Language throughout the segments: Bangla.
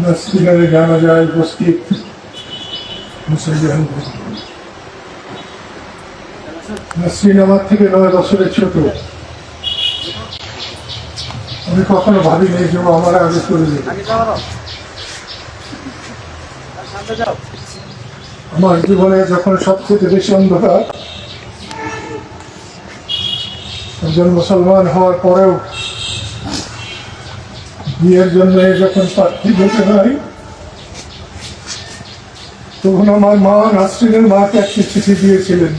নাসরিনের জানা যায় উপস্থিত মুসলমান নাসরিন আমার থেকে নয় বছরের ছোট। আমি কখনো ভাবিনি যে ও আমার আগে চলে যাবে। আমার জীবনে যখন সবচেয়ে বেশি অন্ধকার, একজন মুসলমান হওয়ার পরেও বিয়ের জন্য যখন প্রার্থী যেতে হয়, তখন আমার মা নাসরিনের মাকে একটি চিঠি দিয়েছিলেন।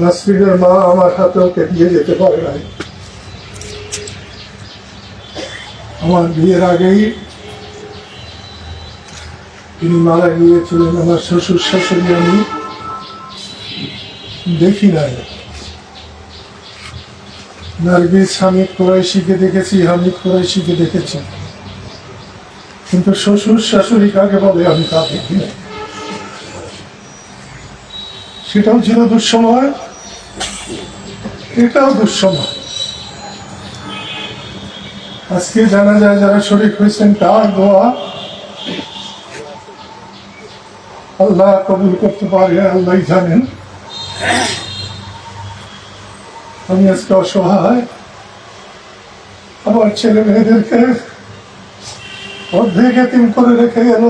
নাসরিনের মা আমার হাতে ওকে দিয়ে যেতে পারে নাই। আমার বিয়ের আগেই তিনি মারা গিয়েছিলেন, আমার শ্বশুর শাশুড়ি আমি। দেখি নাই। নার্গিস হামিদ কোরাইশিকে দেখেছি হামিদ কোরাইশিকে দেখেছি। কিন্তু শ্বশুর শাশুড়ি কাকে বলে আমি তা দেখি নাই। সেটাও ছিল দুঃসময়, এটাও দুঃসময়। আজকে জানা যায় যারা শরীর হয়েছেন, তার দোয়া আল্লাহ কবুল করতে পারে আল্লাহ জানেন। আমি আজকে অসহায়। আমার ছেলে মেয়েদেরকে অর্ধেক এতিম করে রেখে গেল।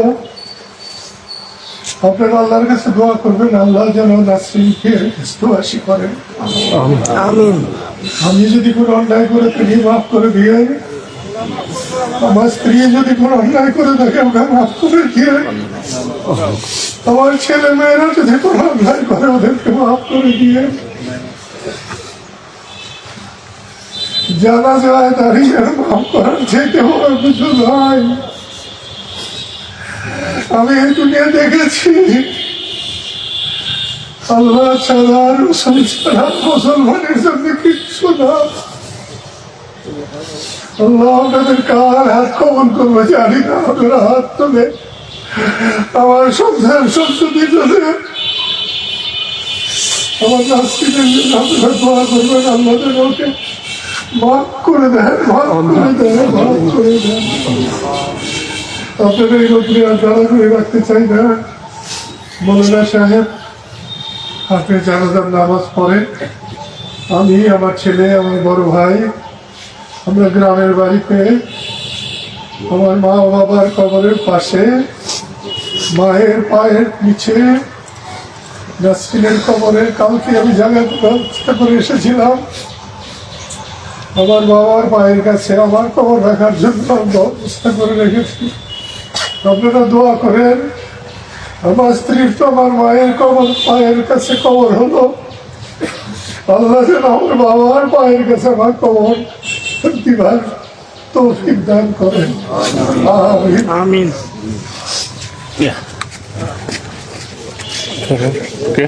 আপনারা আল্লাহর কাছে দোয়া করবেন আল্লাহ যেন নাসরিনকে ইস্তবাসী করেন আমি যদি কোনো অন্যায় করে থাকি মাফ করে দিয়ে আমার স্ত্রী যদি কোনো অন্যায় করে থাকে ওকে মাফ করে দিয়ে। আমার ছেলে মেয়েরা যদি কোনো অন্যায় করে, ওদেরকে মাফ করে দিয়ে। জানা যায় দাঁড়িয়ে মাফ করার যেতে বড় কিছু নয় আমি এই দুনিয়া দেখেছি। আল্লাহ ছাড়া ছাড়া মুসলমানের জন্য কিচ্ছু না। আপনাদের আমার সংসার আমার দোয়া করবেন ওকে করে করে করে এই লোকগুলি আর দাঁড়া করে রাখতে চাই না মৌলানা সাহেব আপনি জানাজার নামাজ পড়েন আমি আমার ছেলে আমার বড় ভাই আমরা গ্রামের বাড়িতে আমার মা বাবার কবরের পাশে মায়ের পায়ের নিচে নাসরিনের কবরের কালকে আমি জায়গা ব্যবস্থা করে এসেছিলাম। আমার বাবার পায়ের কাছে আমার কবর রাখার জন্য ব্যবস্থা করে রেখেছি। আপনারা দোয়া করেন, আমার স্ত্রীর তো আমার মায়ের কবর, পায়ের কাছে কবর হলো। আল্লাহ যেন আমার বাবার পায়ের কাছে আমার কবর দিবার তৌফিক দান করেন আমিন আমিন Okay.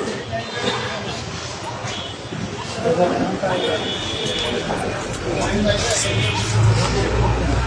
Thank you.